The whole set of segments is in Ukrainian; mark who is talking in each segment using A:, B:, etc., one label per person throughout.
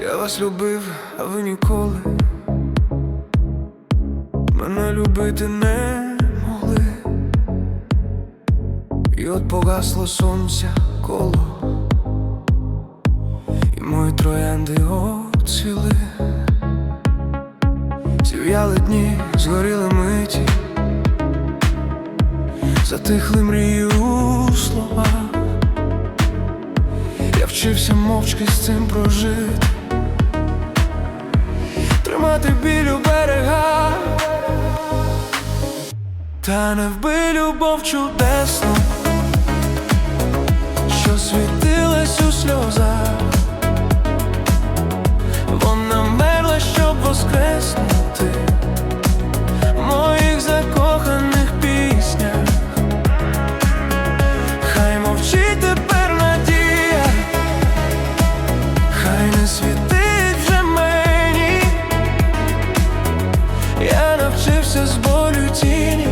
A: Я вас любив, а ви ніколи мене любити не могли. І от погасло сонця коло, Зів'яли дні, згоріли миті, затихли мрії у словах. Я вчився мовчки з цим прожити Тримати біль у берегах Та не вбий любов чудесну світить вже мені. Я навчився з болю тіні,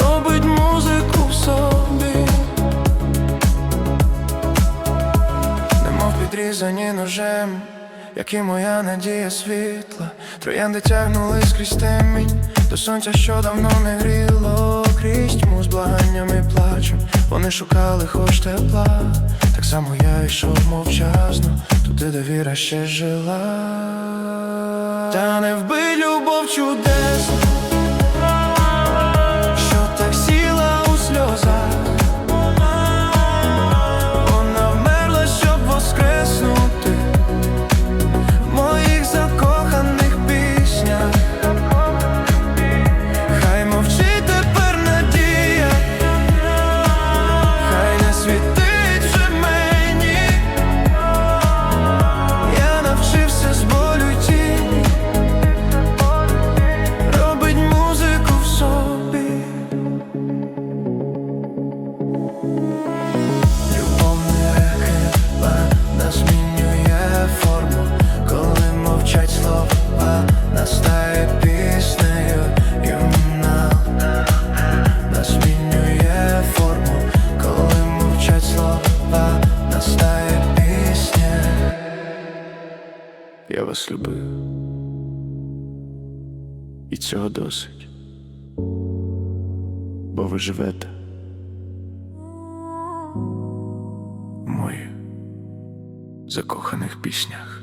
A: робить музику в собі, немов підрізані ножем, як і моя надія світла. Троянди тягнулись крізь темінь до сонця, що давно не гріло, крізь тьму з благанням і плачем. Вони шукали хоч тепла, само я йшов мовчазно, туди, де віра ще жила. Та не вбий любов чудесну, Я вас любив, і цього досить, бо ви живете. в моїх закоханих піснях.